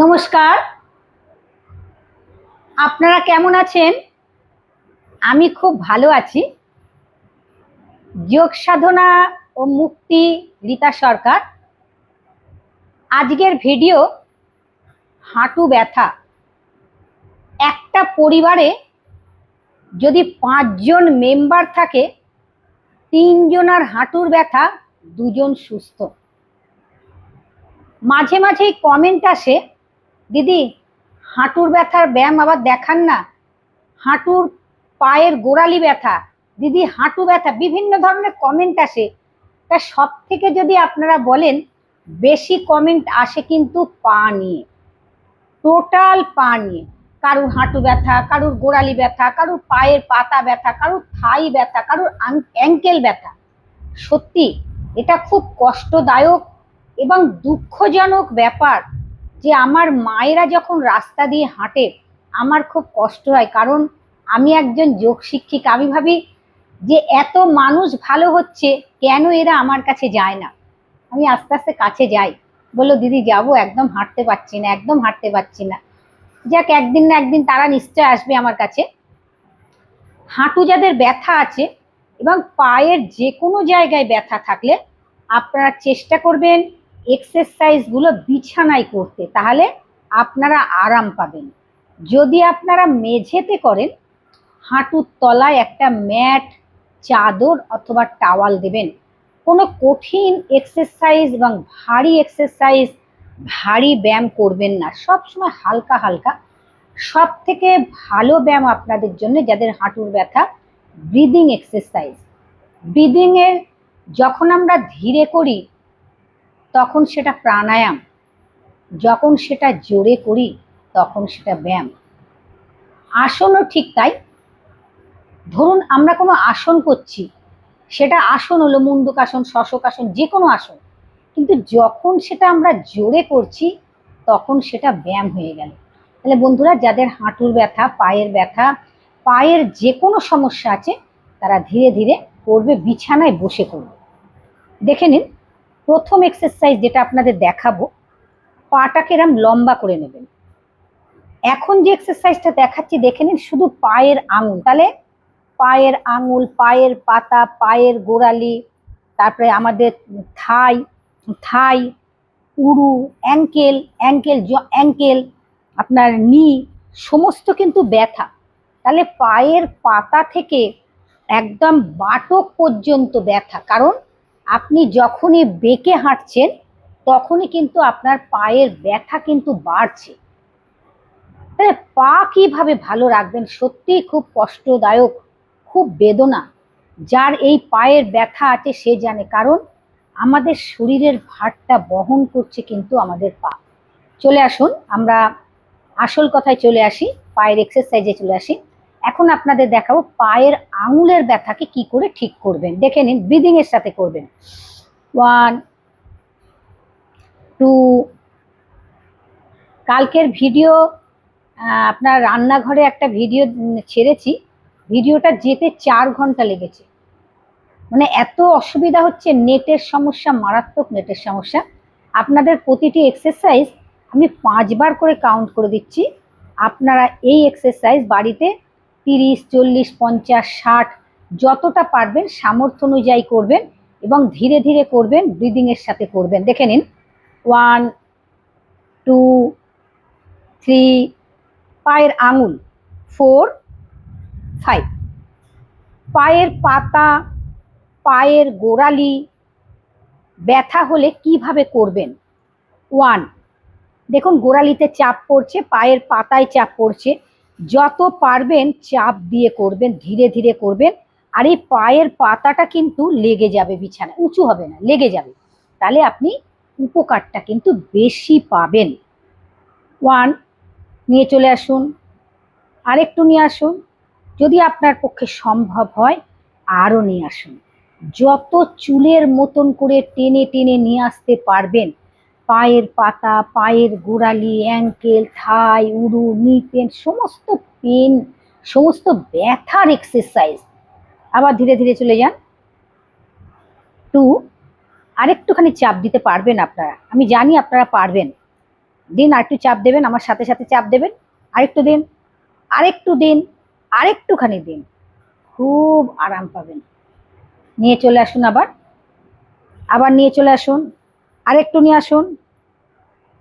নমস্কার। আপনারা কেমন আছেন? আমি খুব ভালো আছি। যোগ সাধনা ও মুক্তি রীতা সরকার। আজকের ভিডিও হাঁটু ব্যথা। একটা পরিবারে যদি পাঁচজন মেম্বার থাকে, তিনজনার হাঁটুর ব্যথা, দুজন সুস্থ। মাঝে মাঝেই কমেন্ট আসে দিদি, হাঁটুর ব্যথার ব্যায়াম আবার দেখান না। হাঁটুর পায়ের গোড়ালি ব্যথা। দিদি, হাঁটু ব্যথা, বিভিন্ন ধরনের কমেন্ট আসে। তা সব থেকে যদি আপনারা বলেন, বেশি কমেন্ট আসে কিন্তু পা নিয়ে। টোটাল পা নিয়ে। কারুর হাঁটু ব্যথা, কারুর গোড়ালি ব্যথা, কারুর পায়ের পাতা ব্যথা, কারুর থাই ব্যথা, কারুর অ্যাঙ্কেল ব্যথা। সত্যি, এটা খুব কষ্টদায়ক এবং দুঃখজনক ব্যাপার। যে আমার মায়েরা যখন রাস্তা দিয়ে হাঁটে, আমার খুব কষ্ট হয়। কারণ আমি একজন যোগ শিক্ষিকা। আমি ভাবি যে এত মানুষ ভালো হচ্ছে, কেন এরা আমার কাছে যায় না? আমি আস্তে আস্তে কাছে যাই। বলল, দিদি, যাব। একদম হাঁটতে পারছি না, একদম হাঁটতে পারছি না। যাক, একদিন না একদিন তারা নিশ্চয় আসবে আমার কাছে। হাঁটু যাদের ব্যথা আছে এবং পায়ের যে কোনো জায়গায় ব্যথা থাকলে আপনারা চেষ্টা করবেন এক্সারসাইজগুলো বিছানায় করতে, তাহলে আপনারা আরাম পাবেন। যদি আপনারা মেঝেতে করেন, হাঁটুর তলায় একটা ম্যাট, চাদর অথবা টাওয়াল দেবেন। কোনো কঠিন এক্সারসাইজ এবং ভারী এক্সারসাইজ ভারী ব্যায়াম করবেন না। সব সময় হালকা হালকা। সব থেকে ভালো ব্যায়াম আপনাদের জন্য যাদের হাঁটুর ব্যথা ব্রিদিং এক্সারসাইজ ব্রিদিংয়ের যখন আমরা ধীরে করি তখন সেটা প্রাণায়াম। যখন সেটা জোরে করি, তখন সেটা ব্যায়াম। আসনও ঠিক তাই। ধরুন আমরা কোনো আসন করছি, সেটা আসন হলো মুন্ডুকাসন শশকাসন যে কোনো আসন। কিন্তু যখন সেটা আমরা জোরে করছি, তখন সেটা ব্যায়াম হয়ে গেল। তাহলে বন্ধুরা, যাদের হাঁটুর ব্যথা, পায়ের ব্যথা, পায়ের যে কোনো সমস্যা আছে, তারা ধীরে ধীরে করবে, বিছানায় বসে করবে। দেখে নিন। প্রথম এক্সারসাইজ যেটা আপনাদের দেখাবো পাটাকে এরম লম্বা করে নেবেন। এখন যে এক্সারসাইজটা দেখাচ্ছি, দেখে নিন শুধু পায়ের আঙুল। তাহলে পায়ের আঙুল, পায়ের পাতা, পায়ের গোড়ালি, তারপরে আমাদের থাই থাই, উরু অ্যাঙ্কেল অ্যাঙ্কেল অ্যাঙ্কেল আপনার নি সমস্ত কিন্তু ব্যথা। তাহলে পায়ের পাতা থেকে একদম বাটক পর্যন্ত ব্যথা। কারণ আপনি যখনই বেঁকে হাঁটছেন, তখনই কিন্তু আপনার পায়ের ব্যথা কিন্তু বাড়ছে। তাহলে পা কীভাবে ভালো রাখবেন সত্যিই খুব কষ্টদায়ক, খুব বেদনা। যার এই পায়ের ব্যথা আছে, সে জানে। কারণ আমাদের শরীরের ভারটা বহন করছে কিন্তু আমাদের পা। চলে আসুন, আমরা আসল কথায় চলে আসি, পায়ের এক্সারসাইজে চলে আসি। এখন আপনাদের দেখাবো পায়ের আঙুলের ব্যথাকে কি করে ঠিক করবেন। দেখে নিন ব্রিদিং এর সাথে করবেন। ওয়ান টু কালকের ভিডিও আপনার রান্নাঘরে একটা ভিডিও ছেড়েছি। ভিডিওটা যেতে চার ঘণ্টা লেগেছে। মানে এত অসুবিধা হচ্ছে, নেটের সমস্যা, মারাত্মক নেটের সমস্যা। আপনাদের প্রতিটি এক্সারসাইজ আমি পাঁচবার করে কাউন্ট করে দিচ্ছি। আপনারা এই এক্সারসাইজ বাড়িতে তিরিশ, চল্লিশ, পঞ্চাশ, ষাট, যতটা পারবেন সামর্থ্য অনুযায়ী করবেন এবং ধীরে ধীরে করবেন ব্রিদিংয়ের সাথে করবেন। দেখে নিন। ওয়ান টু থ্রি পায়ের আঙুল। ফোর ফাইভ পায়ের পাতা, পায়ের গোড়ালি ব্যথা হলে কীভাবে করবেন? ওয়ান দেখুন, গোড়ালিতে চাপ পড়ছে, পায়ের পাতায় চাপ পড়ছে। যত পারবেন চাপ দিয়ে করবেন, ধীরে ধীরে করবেন, আর এই পায়ের পাতাটা কিন্তু লেগে যাবে বিছানা উঁচু হবে না, লেগে যাবে। তাহলে আপনি উপকারটা কিন্তু বেশি পাবেন। ওয়ান, নিয়ে চলে আসুন। আরেকটু নিয়ে আসুন। যদি আপনার পক্ষে সম্ভব হয়, আরও নিয়ে আসুন। যত চুলের মতন করে টেনে টেনে নিয়ে আসতে পারবেন পায়ের পাতা, পায়ের গোড়ালি অ্যাঙ্কেল থাই উরু নি পেন সমস্ত পেন সমস্ত ব্যথার এক্সারসাইজ আবার ধীরে ধীরে চলে যান। টু আরেকটুখানি চাপ দিতে পারবেন আপনারা। আমি জানি আপনারা পারবেন। দিন আরেকটু চাপ দেবেন, আমার সাথে সাথে চাপ দেবেন। আরেকটু দিন আরেকটু দিন, আরেকটুখানি দিন। খুব আরাম পাবেন। নিয়ে চলে আসুন আবার। আবার নিয়ে চলে আসুন। আরেকটু নিয়ে আসুন।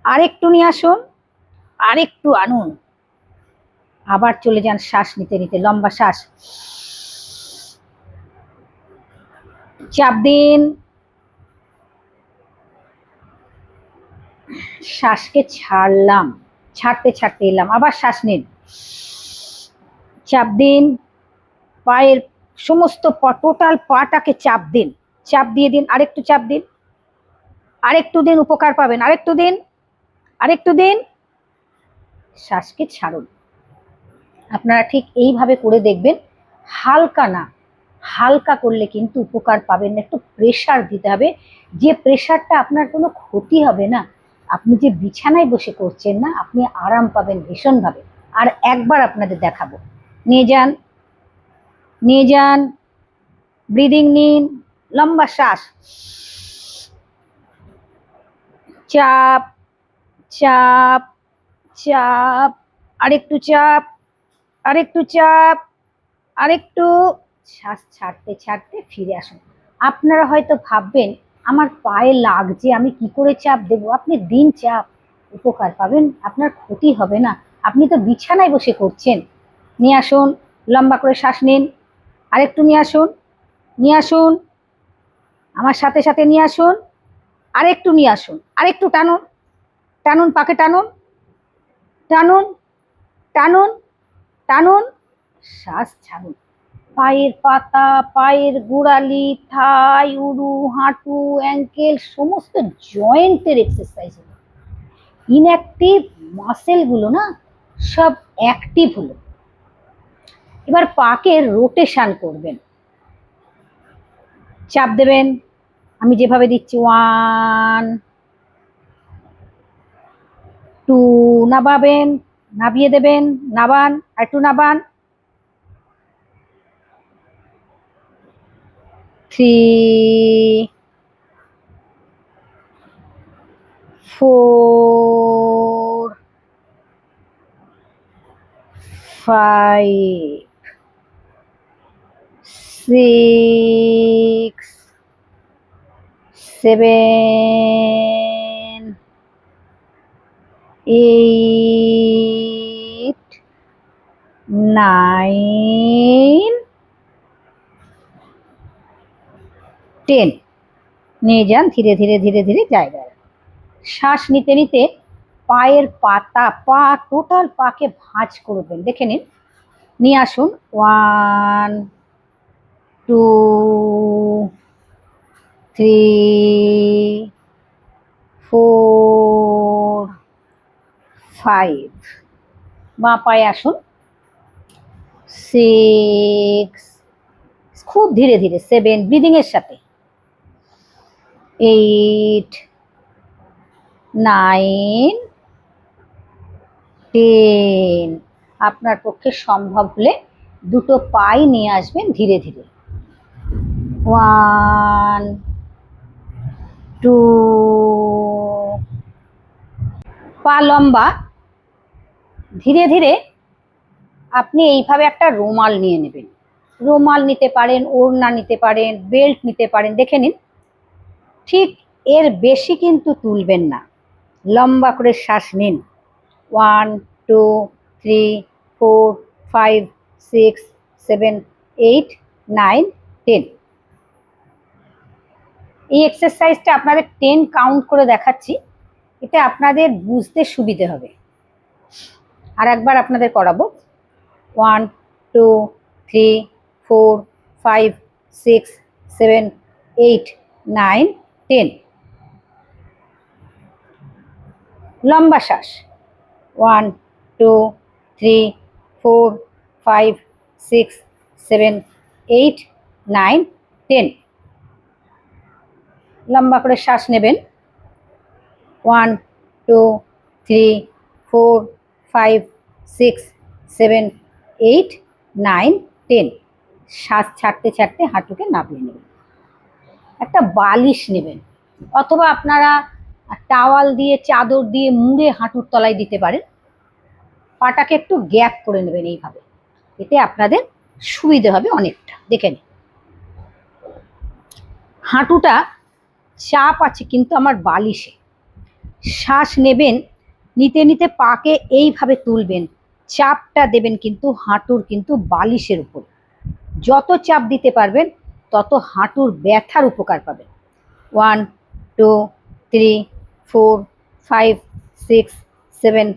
আরেকটু নিয়ে আসুন, আরেকটু আনুন। আবার চলে যান শ্বাস নিতে নিতে, লম্বা শ্বাস। চাপ দিন। শ্বাসকে ছাড়লাম, ছাড়তে ছাড়তে এলাম, আবার শ্বাস নিন। চাপ দিন, পায়ের সমস্ত টোটাল পাটাকে চাপ দিন। চাপ দিয়ে দিন, আরেকটু চাপ দিন। আরেকটু দিন, উপকার পাবেন। আরেকটু দিন আরেকটু দিন। শ্বাসকে ছাড়ুন। আপনারা ঠিক এইভাবে করে দেখবেন, হালকা না, হালকা করলে কিন্তু উপকার পাবেন না। একটু প্রেশার দিতে হবে। যে প্রেশারটা আপনার কোনো ক্ষতি হবে না, আপনি যে বিছানায় বসে করছেন না, আপনি আরাম পাবেন ভীষণভাবে। আর একবার আপনাদের দেখাবো। নিয়ে যান নিয়ে যান ব্রিদিং নিন, লম্বা শ্বাস। চাপ। চাপ চাপ, আরেকটু চাপ আরেকটু চাপ, আরেকটু শ্বাস ছাড়তে ছাড়তে ফিরে আসুন। আপনারা হয়তো ভাববেন, আমার পায়ে লাগছে, আমি কি করে চাপ দেবো? আপনি দিন চাপ, উপকার পাবেন, আপনার ক্ষতি হবে না। আপনি তো বিছানায় বসে করছেন। নিয়ে আসুন, লম্বা করে শ্বাস নিন। আরেকটু নিয়ে আসুন নিয়ে আসুন। আমার সাথে সাথে নিয়ে আসুন। আরেকটু নিয়ে আসুন, আরেকটু টানুন। টানুন, পাকে টানুন। টানুন টানুন টানুন, শ্বাস ছাড়ুন। পায়ের পাতা, পায়ের গোড়ালি, থাই উড়ু হাঁটু, অ্যাঙ্কেল, সমস্ত জয়েন্টের এক্সারসাইজ হলো। ইনঅ্যাক্টিভ মাসেলগুলো না, সব অ্যাক্টিভ হলো। এবার পাকে রোটেশান করবেন। চাপ দেবেন। আমি যেভাবে দিচ্ছি ওয়ান টু নাবাবেন নাবিয়ে দেবেন নাবান আর একটু নাবান। Three four five six seven eight nine ten নিয়ে যান ধীরে ধীরে ধীরে ধীরে জায়গায়। শ্বাস নিতে নিতে পায়ের পাতা, পা টোটাল পাকে ভাঁজ করবেন। দেখে নিন। নিয়ে আসুন। One, two, three, four five বাঁ পায়ে আসুন। সিক্স খুব ধীরে ধীরে সেভেন ব্রিদিংয়ের সাথে। এইট নাইন টেন আপনার পক্ষে সম্ভব হলে দুটো পাই নিয়ে আসবেন ধীরে ধীরে। ওয়ান টু পা লম্বা। ধীরে ধীরে আপনি এইভাবে একটা রুমাল নিয়ে নেবেন। রুমাল নিতে পারেন, ওড়না নিতে পারেন, বেল্ট নিতে পারেন, দেখে নিন। ঠিক এর বেশি কিন্তু তুলবেন না। লম্বা করে শ্বাস নিন। One, two, three, four, five, six, seven, eight, nine, ten. এই এক্সারসাইজটা আপনাদের টেন কাউন্ট করে দেখাচ্ছি। এটা আপনাদের বুঝতে সুবিধে হবে। আর একবার আপনাদের করাবো। One two three four five six seven eight nine ten লম্বা শ্বাস। One two three four five six seven eight nine ten লম্বা করে শ্বাস নেবেন। One two three four five six seven eight nine ten শ্বাস ছাড়তে ছাড়তে হাঁটুকে নামিয়ে নেবেন। একটা বালিশ নেবেন। অথবা আপনারা টাওয়াল দিয়ে, চাদর দিয়ে মুড়ে হাঁটুর তলায় দিতে পারেন। পাটাকে একটু গ্যাপ করে নেবেন এইভাবে। এতে আপনাদের সুবিধে হবে অনেকটা। দেখে নিন। হাঁটুটা চাপ আছে কিন্তু আমার বালিশে। শ্বাস নেবেন নিতে নিতে পাকে এইভাবে তুলবেন, চাপটা দেবেন কিন্তু হাঁটুর কিন্তু বালিশের উপর। যত চাপ দিতে পারবেন, তত হাঁটুর ব্যথার উপকার পাবেন। One, two, three, four, five, six, seven,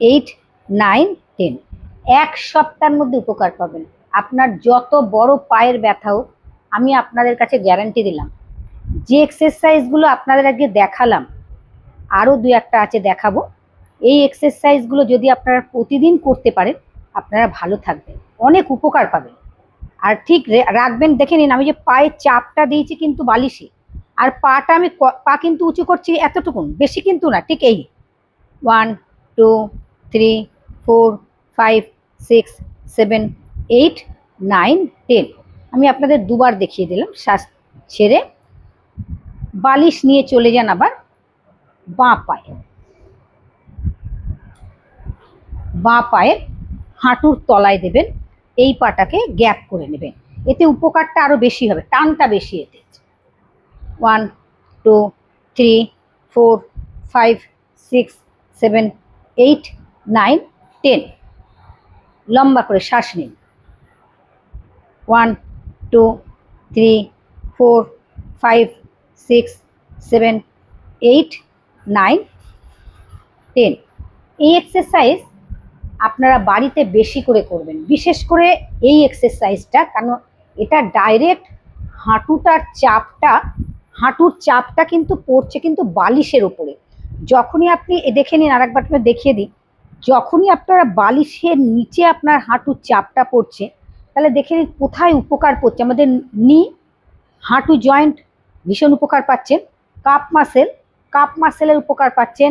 eight, nine, ten. এক সপ্তাহের মধ্যে উপকার পাবেন। আপনার যত বড় পায়ের ব্যথা হোক, আমি আপনাদের কাছে গ্যারান্টি দিলাম। যে এক্সারসাইজগুলো আপনাদের আগে দেখালাম, আরও দু একটা আছে দেখাবো। এই এক্সারসাইজগুলো যদি আপনারা প্রতিদিন করতে পারেন, আপনারা ভালো থাকবেন। অনেক উপকার পাবেন। আর ঠিক রাখবেন, দেখে নিন, আমি যে পায়ের চাপটা দিয়েছি কিন্তু বালিশে, আর পাটা আমি পা কিন্তু উঁচু করছি এতটুকুন, বেশি কিন্তু না, ঠিক এই। One two three four five six seven eight nine ten আমি আপনাদের দুবার দেখিয়ে দিলাম, শ্বাস ছেড়ে বালিশ নিয়ে চলে যান আবার বাঁ পায়ে। বাঁ পায়ের হাঁটুর তলায় দেবেন, এই পাটাকে গ্যাপ করে নেবেন। এতে উপকারটা আরও বেশি হবে, টানটা বেশি এতে। One two three four five six seven eight nine ten লম্বা করে শ্বাস নিন। One two three four five six seven eight nine ten এই এক্সারসাইজ আপনারা বাড়িতে বেশি করে করবেন। বিশেষ করে এই এক্সারসাইজটা কারণ এটা ডাইরেক্ট হাঁটুটার চাপটা, হাঁটুর চাপটা কিন্তু পড়ছে কিন্তু বালিশের ওপরে যখনই আপনি, এ দেখে নিন, আরেকবার আপনার দেখিয়ে দিই। যখনই আপনারা বালিশের নিচে আপনার হাঁটুর চাপটা পড়ছে, তাহলে দেখে নিন কোথায় উপকার পড়ছে। আমাদের নি হাঁটু জয়েন্ট ভীষণ উপকার পাচ্ছেন। কাপ মাসেল কাপ মাসেলের উপকার পাচ্ছেন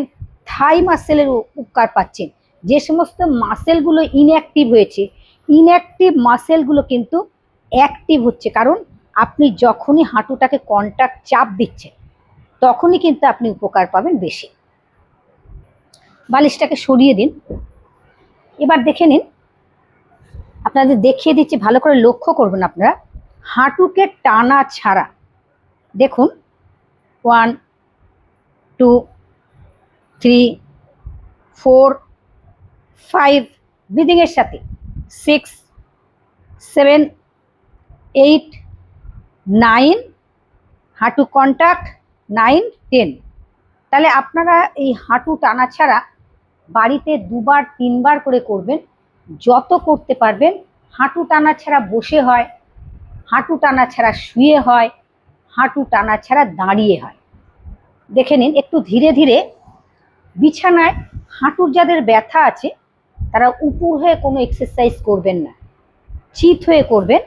থাই মাসেলের উপকার পাচ্ছেন। যে সমস্ত মাসেলগুলো ইনঅ্যাক্টিভ হয়েছে ইনঅ্যাক্টিভ মাসেলগুলো কিন্তু অ্যাক্টিভ হচ্ছে। কারণ আপনি যখনই হাঁটুটাকে কন্ট্যাক্ট চাপ দিচ্ছেন, তখনই কিন্তু আপনি উপকার পাবেন বেশি। বালিশটাকে সরিয়ে দিন। এবার দেখে নিন। আপনাদের দেখিয়ে দিচ্ছি, ভালো করে লক্ষ্য করবেন আপনারা। হাঁটুকে টানা ছাড়া, দেখুন one two three four five ব্রিদিংয়ের সাথে সিক্স, সেভেন, এইট, নাইন, হাঁটু কন্ট্যাক্ট নাইন, টেন। তাহলে আপনারা এই হাঁটু টানা ছাড়া বাড়িতে দুবার, তিনবার করে করবেন, যত করতে পারবেন, হাঁটু টানা ছাড়া বসে হয়, হাঁটু টানা ছাড়া শুয়ে হয়, হাঁটু টানা ছাড়া দাঁড়িয়ে হয়। দেখে নিন, একটু ধীরে ধীরে বিছানায় হাঁটুর যাদের ব্যথা আছে তারা উপুর হয়ে কোনো এক্সারসাইজ করবেন না। চিত হয়ে করবেন।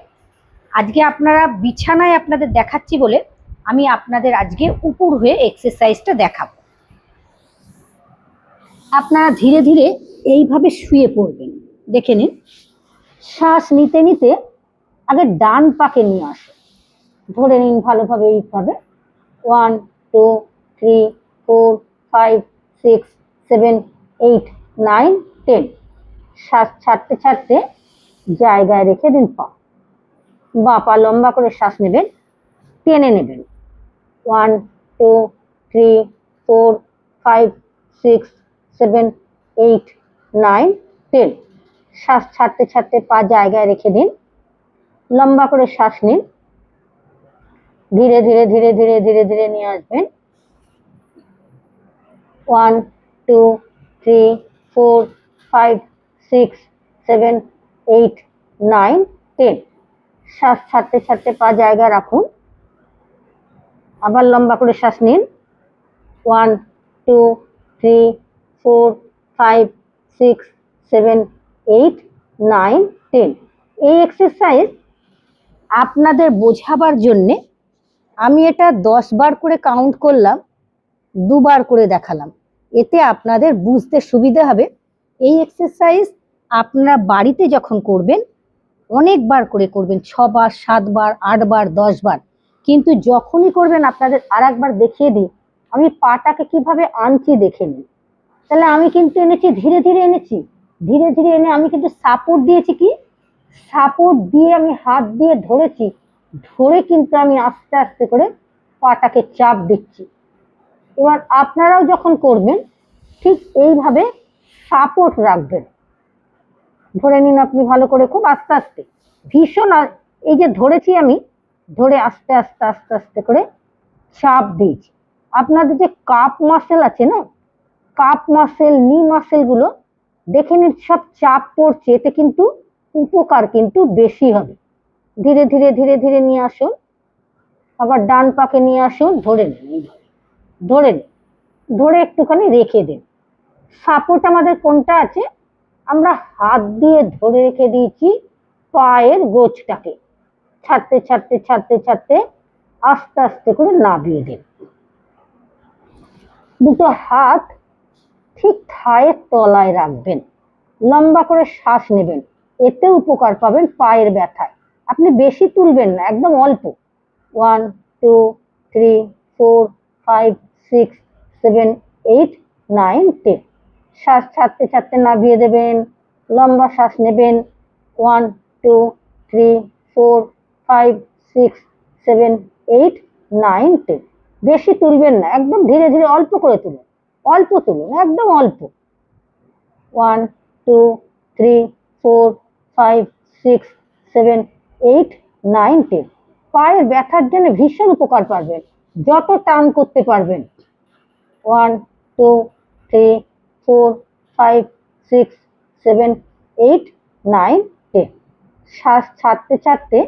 আজকে আপনারা বিছানায় আপনাদের দেখাচ্ছি বলে আমি আপনাদের আজকে উপুর হয়ে এক্সারসাইজটা দেখাবো। আপনারা ধীরে ধীরে এইভাবে শুয়ে পড়বেন। দেখে নিন। শ্বাস নিতে নিতে আগে ডান পাকে নিয়ে আসে ধরে নিন ভালোভাবে এইভাবে। One, two, three, four, five, six, seven, eight, nine, ten. শ্বাস ছাড়তে ছাড়তে জায়গায় রেখে দিন পা। বা পা লম্বা করে শ্বাস নেবেন, টেনে নেবেন। One, two, three, four, five, six, seven, eight, nine, ten. শ্বাস ছাড়তে ছাড়তে পা জায়গায় রেখে দিন। লম্বা করে শ্বাস নিন। ধীরে ধীরে ধীরে ধীরে ধীরে ধীরে নিয়ে আসবেন। One, two, three, four, five six seven eight nine ten শ্বাস ছাড়তে ছাড়তে পা জায়গায় রাখুন। আবার লম্বা করে শ্বাস নিন। One two three four five six seven eight nine ten এই এক্সারসাইজ আপনাদের বোঝাবার জন্যে আমি এটা দশ বার করে কাউন্ট করলাম, দুবার করে দেখালাম। এতে আপনাদের বুঝতে সুবিধা হবে। এই এক্সারসাইজ আপনারা বাড়িতে যখন করবেন, অনেকবার করে করবেন, ছবার, সাতবার, আটবার, দশবার। কিন্তু যখনই করবেন, আপনাদের আর একবার দেখিয়ে দিই, আমি পাটাকে কীভাবে আনছি দেখে নিন। তাহলে আমি কিন্তু এনেছি, ধীরে ধীরে এনেছি। ধীরে ধীরে এনে আমি কিন্তু সাপোর্ট দিয়েছি কি? সাপোর্ট দিয়ে আমি হাত দিয়ে ধরেছি, ধরে কিন্তু আমি আস্তে আস্তে করে পাটাকে চাপ দিচ্ছি। এবার আপনারাও যখন করবেন, ঠিক এইভাবে সাপোর্ট রাখবেন। ধরে নিন আপনি ভালো করে খুব আস্তে আস্তে, ভীষণ এই যে ধরেছি আমি, ধরে আস্তে আস্তে আস্তে আস্তে করে চাপ দিয়েছি। আপনাদের যে কাপ মাসেল আছে না, কাপ মাসেল নি মাসেলগুলো দেখে নিন সব চাপ পড়ছে, এতে কিন্তু উপকার কিন্তু বেশি হবে। ধীরে ধীরে ধীরে ধীরে নিয়ে আসুন, আবার ডান পাকে নিয়ে আসুন, ধরে নিন ধরে নিন, ধরে একটুখানি রেখে দিন। সাপোর্ট আমাদের কোনটা আছে? আমরা হাত দিয়ে ধরে রেখে দিয়েছি পায়ের গোছটাকে। ছাড়তে ছাড়তে ছাড়তে ছাড়তে আস্তে আস্তে করে নামিয়ে দিন দুটো হাত ঠিক থায়ের তলায় রাখবেন। লম্বা করে শ্বাস নেবেন। এতে উপকার পাবেন পায়ের ব্যথায়। আপনি বেশি তুলবেন না, একদম অল্প। One, two, three, four, five, six, seven, eight, nine, ten. শ্বাস ছাড়তে ছাড়তে নামিয়ে দেবেন। লম্বা শ্বাস নেবেন। One two three four five six seven eight nine ten বেশি তুলবেন না, একদম ধীরে ধীরে অল্প করে তুলুন। অল্প তুলুন, একদম অল্প। One two three four five six seven eight nine ten পায়ের ব্যথার জন্য ভীষণ উপকার পাবেন, যত টান করতে পারবেন। One two three four, five, six, seven, eight, nine, ten. শ্বাস ছাড়তে ছাড়তে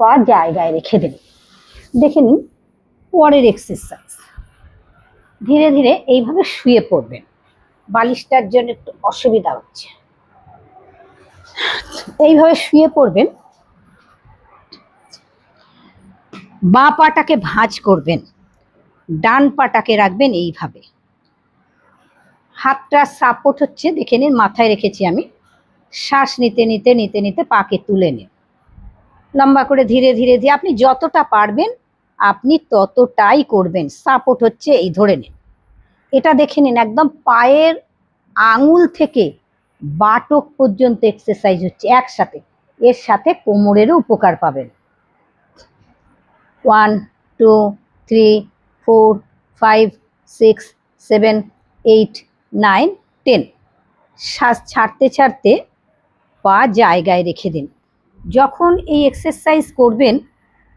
পা জায়গায় রেখে দিন দেখে নিন, পরের এক্সারসাইজ ধীরে ধীরে এইভাবে শুয়ে পড়বেন। বালিশটার জন্য একটু অসুবিধা হচ্ছে। এইভাবে শুয়ে পড়বেন। বাঁ পাটাকে ভাঁজ করবেন। ডান পাটাকে রাখবেন এইভাবে। হাতটা সাপোর্ট হচ্ছে, দেখে নিন, মাথায় রেখেছি আমি। শ্বাস নিতে নিতে নিতে নিতে পাকে তুলে নিন। লম্বা করে ধীরে ধীরে দিয়ে আপনি যতটা পারবেন, আপনি ততটাই করবেন। সাপোর্ট হচ্ছে এই ধরে নিন। এটা দেখে নিন, একদম পায়ের আঙুল থেকে বাটক পর্যন্ত এক্সারসাইজ হচ্ছে একসাথে। এর সাথে কোমরেরও উপকার পাবেন। One two three four five six seven eight nine, ten. শ্বাস ছাড়তে ছাড়তে পা জায়গায় রেখে দিন। যখন এই এক্সারসাইজ করবেন,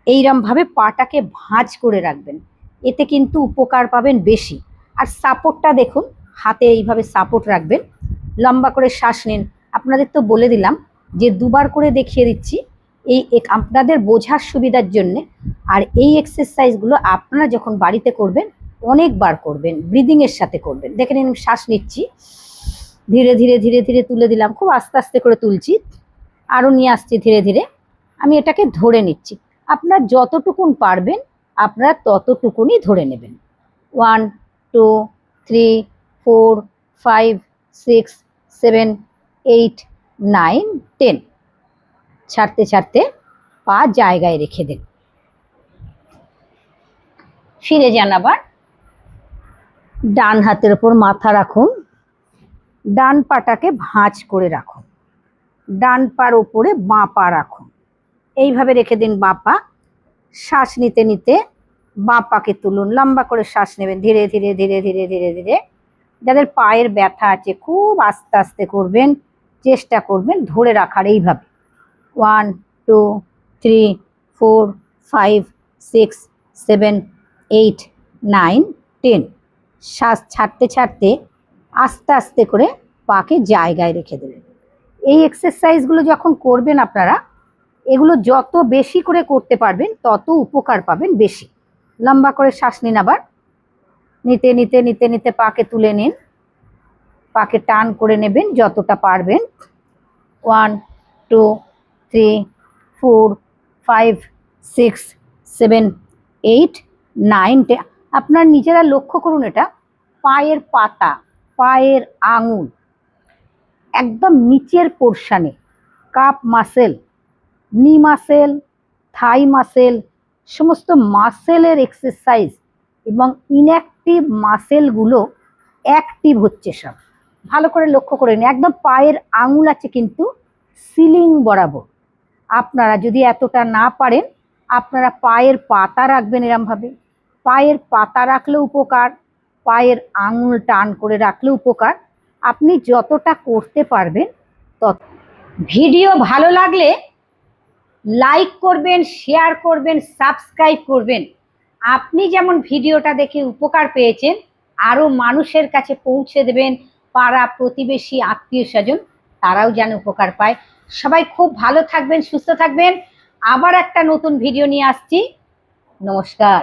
এইরমভাবে পাটাকে ভাঁজ করে রাখবেন। এতে কিন্তু উপকার পাবেন বেশি। আর সাপোর্টটা দেখুন, হাতে এইভাবে সাপোর্ট রাখবেন। লম্বা করে শ্বাস নিন। আপনাদের তো বলে দিলাম যে দুবার করে দেখিয়ে দিচ্ছি। এই আপনাদের বোঝার সুবিধার জন্যে। আর এই এক্সারসাইজগুলো আপনারা যখন বাড়িতে করবেন অনেকবার করবেন ব্রিদিংয়ের সাথে করবেন। দেখে নিন, শ্বাস নিচ্ছি। ধীরে ধীরে ধীরে ধীরে তুলে দিলাম। খুব আস্তে আস্তে করে তুলছি। আরও নিয়ে আসছি ধীরে ধীরে। আমি এটাকে ধরে নিচ্ছি। আপনারা যতটুকুন পারবেন, আপনারা ততটুকুনই ধরে নেবেন। One two three four five six seven eight nine ten ছাড়তে ছাড়তে পা জায়গায় রেখে দেন। ফিরে যান আবার। ডান হাতের ওপর মাথা রাখুন। ডান পাটাকে ভাঁজ করে রাখুন। ডান পার ওপরে বাঁ পা রাখুন। এইভাবে রেখে দিন বাঁ পা। শ্বাস নিতে নিতে বাঁ পাকে তুলুন। লম্বা করে শ্বাস নেবেন। ধীরে ধীরে ধীরে ধীরে ধীরে ধীরে। যাদের পায়ের ব্যথা আছে, খুব আস্তে আস্তে করবেন। চেষ্টা করবেন ধরে রাখার এইভাবে। One, two, three, four, five, six, seven, eight, nine, ten. শ্বাস ছাড়তে ছাড়তে আস্তে আস্তে করে পাকে জায়গায় রেখে দেবেন এই এক্সারসাইজগুলো যখন করবেন আপনারা, এগুলো যত বেশি করে করতে পারবেন, তত উপকার পাবেন বেশি। লম্বা করে শ্বাস নিন আবার। নিতে নিতে নিতে নিতে পাকে তুলে নিন। পাকে টান করে নেবেন যতটা পারবেন। One two three four five six seven eight nine ten আপনার নিজেরা লক্ষ্য করুন এটা, পায়ের পাতা, পায়ের আঙুল, একদম নিচের পোর্শানে calf muscle knee muscle thigh muscle সমস্ত মাসেলের এক্সারসাইজ এবং ইনঅ্যাক্টিভ মাসেলগুলো অ্যাক্টিভ হচ্ছে সব। ভালো করে লক্ষ্য করে নিন, একদম পায়ের আঙুল আছে কিন্তু সিলিং বরাবর। আপনারা যদি এতটা না পারেন, আপনারা পায়ের পাতা রাখবেন এরমভাবে। পায়ের পাতা রাখলে উপকার, পায়ের আঙুল টান করে রাখলে উপকার। আপনি যতটা করতে পারবেন তত ভিডিও ভালো লাগলে লাইক করবেন, শেয়ার করবেন, সাবস্ক্রাইব করবেন। আপনি যেমন ভিডিওটা দেখে উপকার পেয়েছেন, আরও মানুষের কাছে পৌঁছে দেবেন, পাড়া প্রতিবেশী, আত্মীয় স্বজন, তারাও যেন উপকার পায়। সবাই খুব ভালো থাকবেন, সুস্থ থাকবেন। আবার একটা নতুন ভিডিও নিয়ে আসছি। নমস্কার।